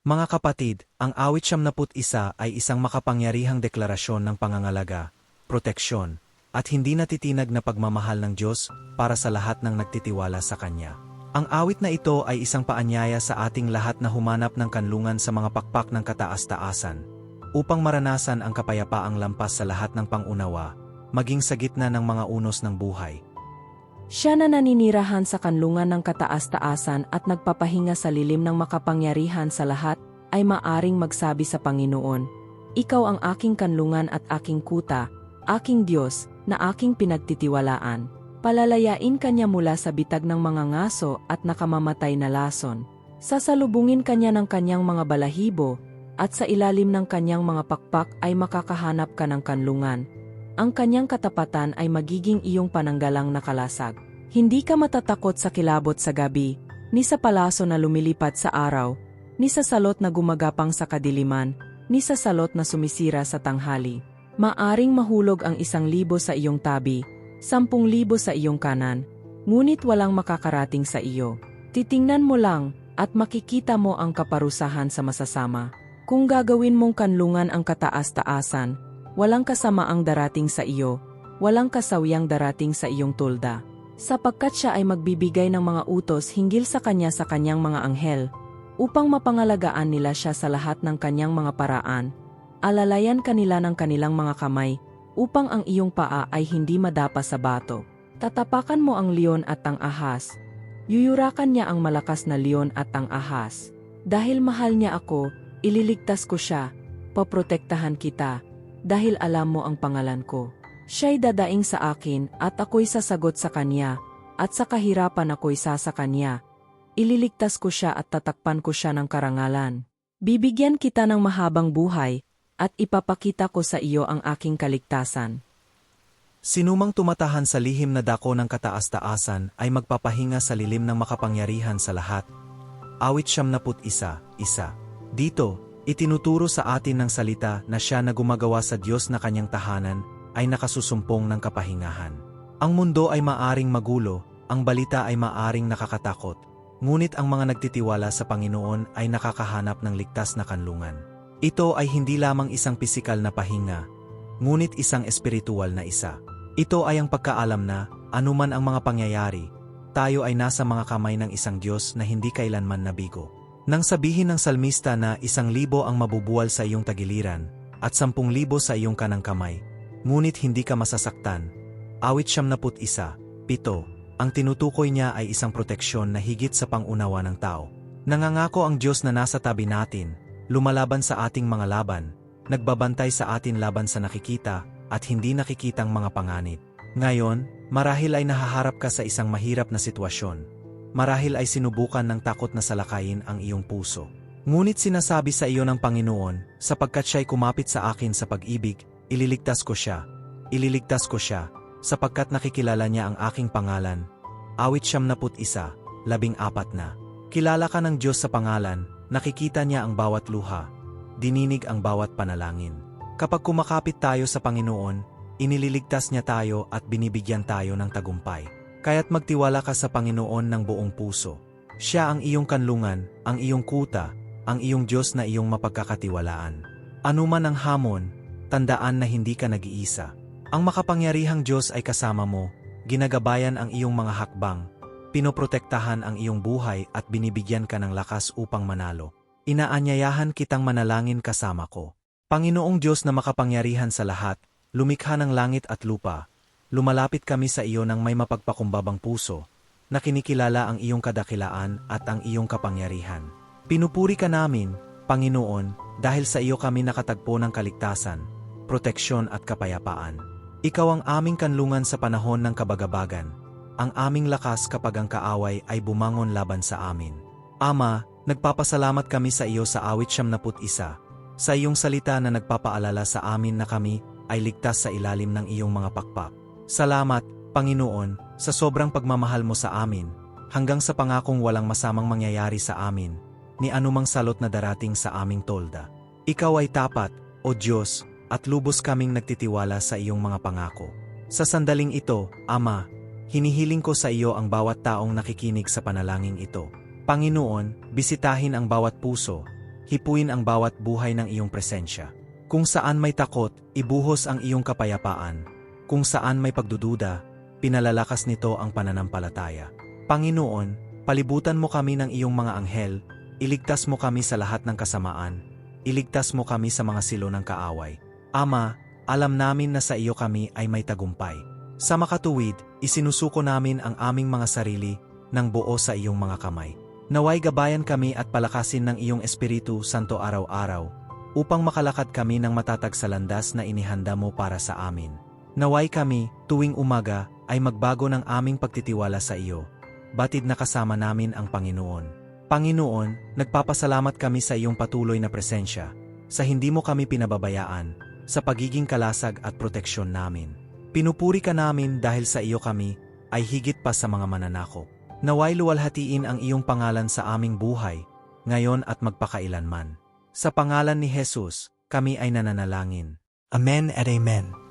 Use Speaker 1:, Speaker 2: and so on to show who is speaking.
Speaker 1: Mga kapatid, ang awit siyam isa ay isang makapangyarihang deklarasyon ng pangangalaga, proteksyon, at hindi natitinag na pagmamahal ng Diyos para sa lahat ng nagtitiwala sa Kanya. Ang awit na ito ay isang paanyaya sa ating lahat na humanap ng kanlungan sa mga pakpak ng kataas-taasan, upang maranasan ang kapayapaang lampas sa lahat ng pangunawa, maging sa gitna ng mga unos ng buhay.
Speaker 2: Siya na naninirahan sa kanlungan ng kataas-taasan at nagpapahinga sa lilim ng makapangyarihan sa lahat, ay maaring magsabi sa Panginoon, Ikaw ang aking kanlungan at aking kuta, aking Diyos, na aking pinagtitiwalaan. Palalayain kanya mula sa bitag ng mga ngaso at nakamamatay na lason. Sasalubungin kanya ng kanyang mga balahibo, at sa ilalim ng kanyang mga pakpak ay makakahanap ka ng kanlungan. Ang kanyang katapatan ay magiging iyong pananggalang na kalasag. Hindi ka matatakot sa kilabot sa gabi, ni sa palaso na lumilipad sa araw, ni sa salot na gumagapang sa kadiliman, ni sa salot na sumisira sa tanghali. Maaring mahulog ang isang libo sa iyong tabi, sampung libo sa iyong kanan, ngunit walang makakarating sa iyo. Titingnan mo lang, at makikita mo ang kaparusahan sa masasama. Kung gagawin mong kanlungan ang kataas-taasan, walang kasamaang darating sa iyo, walang kasawyang darating sa iyong tulda. Sapagkat siya ay magbibigay ng mga utos hinggil sa kanya sa kanyang mga anghel, upang mapangalagaan nila siya sa lahat ng kanyang mga paraan, alalayan kanila ng kanilang mga kamay, upang ang iyong paa ay hindi madapa sa bato. Tatapakan mo ang leon at ang ahas. Yuyurakan niya ang malakas na leon at ang ahas. Dahil mahal niya ako, ililigtas ko siya, paprotektahan kita, dahil alam mo ang pangalan ko. Siya'y dadaing sa akin at ako'y sasagot sa kanya, at sa kahirapan ako'y sa sa kanya. Ililigtas ko siya at tatakpan ko siya ng karangalan. Bibigyan kita ng mahabang buhay, at ipapakita ko sa iyo ang aking kaligtasan.
Speaker 1: Sinumang tumatahan sa lihim na dako ng kataas-taasan ay magpapahinga sa lilim ng makapangyarihan sa lahat. Awit siyam isa, isa. Dito, itinuturo sa atin ng salita na siya na gumagawa sa Diyos na kanyang tahanan ay nakasusumpong ng kapahingahan. Ang mundo ay maaring magulo, ang balita ay maaring nakakatakot, ngunit ang mga nagtitiwala sa Panginoon ay nakakahanap ng ligtas na kanlungan. Ito ay hindi lamang isang pisikal na pahinga, ngunit isang espiritual na isa. Ito ay ang pagkaalam na, anuman ang mga pangyayari, tayo ay nasa mga kamay ng isang Diyos na hindi kailanman nabigo. Nang sabihin ng salmista na isang libo ang mabubuwal sa iyong tagiliran, at sampung libo sa iyong kanang kamay, ngunit hindi ka masasaktan. Awit siyam naput isa, pito, ang tinutukoy niya ay isang proteksyon na higit sa pangunawa ng tao. Nangangako ang Diyos na nasa tabi natin, lumalaban sa ating mga laban, nagbabantay sa atin laban sa nakikita, at hindi nakikitang mga panganib. Ngayon, marahil ay nahaharap ka sa isang mahirap na sitwasyon. Marahil ay sinubukan ng takot na salakayin ang iyong puso. Ngunit sinasabi sa iyo ng Panginoon, sapagkat siya'y kumapit sa akin sa pag-ibig, ililigtas ko siya. Ililigtas ko siya, sapagkat nakikilala niya ang aking pangalan. Awit siyam naput isa, labing apat na. Kilala ka ng Diyos sa pangalan, nakikita niya ang bawat luha, dininig ang bawat panalangin. Kapag kumakapit tayo sa Panginoon, inililigtas niya tayo at binibigyan tayo ng tagumpay. Kaya't magtiwala ka sa Panginoon ng buong puso. Siya ang iyong kanlungan, ang iyong kuta, ang iyong Diyos na iyong mapagkakatiwalaan. Anuman ang hamon, tandaan na hindi ka nag-iisa. Ang makapangyarihang Diyos ay kasama mo, ginagabayan ang iyong mga hakbang, pinoprotektahan ang iyong buhay at binibigyan ka ng lakas upang manalo. Inaanyayahan kitang manalangin kasama ko. Panginoong Diyos na makapangyarihan sa lahat, lumikha ng langit at lupa, lumalapit kami sa iyo ng may mapagpakumbabang puso, na kinikilala ang iyong kadakilaan at ang iyong kapangyarihan. Pinupuri ka namin, Panginoon, dahil sa iyo kami nakatagpo ng kaligtasan, proteksyon at kapayapaan. Ikaw ang aming kanlungan sa panahon ng kabagabagan, ang aming lakas kapag ang kaaway ay bumangon laban sa amin. Ama, nagpapasalamat kami sa iyo sa awit siyam isa, sa iyong salita na nagpapaalala sa amin na kami ay ligtas sa ilalim ng iyong mga pakpak. Salamat, Panginoon, sa sobrang pagmamahal mo sa amin, hanggang sa pangakong walang masamang mangyayari sa amin, ni anumang salot na darating sa aming tolda. Ikaw ay tapat, O Diyos, at lubos kaming nagtitiwala sa iyong mga pangako. Sa sandaling ito, Ama, hinihiling ko sa iyo ang bawat taong nakikinig sa panalangin ito. Panginoon, bisitahin ang bawat puso, hipuin ang bawat buhay ng iyong presensya. Kung saan may takot, ibuhos ang iyong kapayapaan. Kung saan may pagdududa, pinalalakas nito ang pananampalataya. Panginoon, palibutan mo kami ng iyong mga anghel, iligtas mo kami sa lahat ng kasamaan, iligtas mo kami sa mga silo ng kaaway. Ama, alam namin na sa iyo kami ay may tagumpay. Sa makatuwid, isinusuko namin ang aming mga sarili ng buo sa iyong mga kamay. Naway gabayan kami at palakasin ng iyong Espiritu Santo araw-araw, upang makalakad kami ng matatag sa landas na inihanda mo para sa amin. Naway kami, tuwing umaga, ay magbago ng aming pagtitiwala sa iyo. Batid na kasama namin ang Panginoon. Panginoon, nagpapasalamat kami sa iyong patuloy na presensya, sa hindi mo kami pinababayaan, sa pagiging kalasag at proteksyon namin. Pinupuri ka namin dahil sa iyo kami ay higit pa sa mga mananakop. Naway luwalhatiin ang iyong pangalan sa aming buhay, ngayon at magpakailanman. Sa pangalan ni Jesus, kami ay nananalangin. Amen at Amen.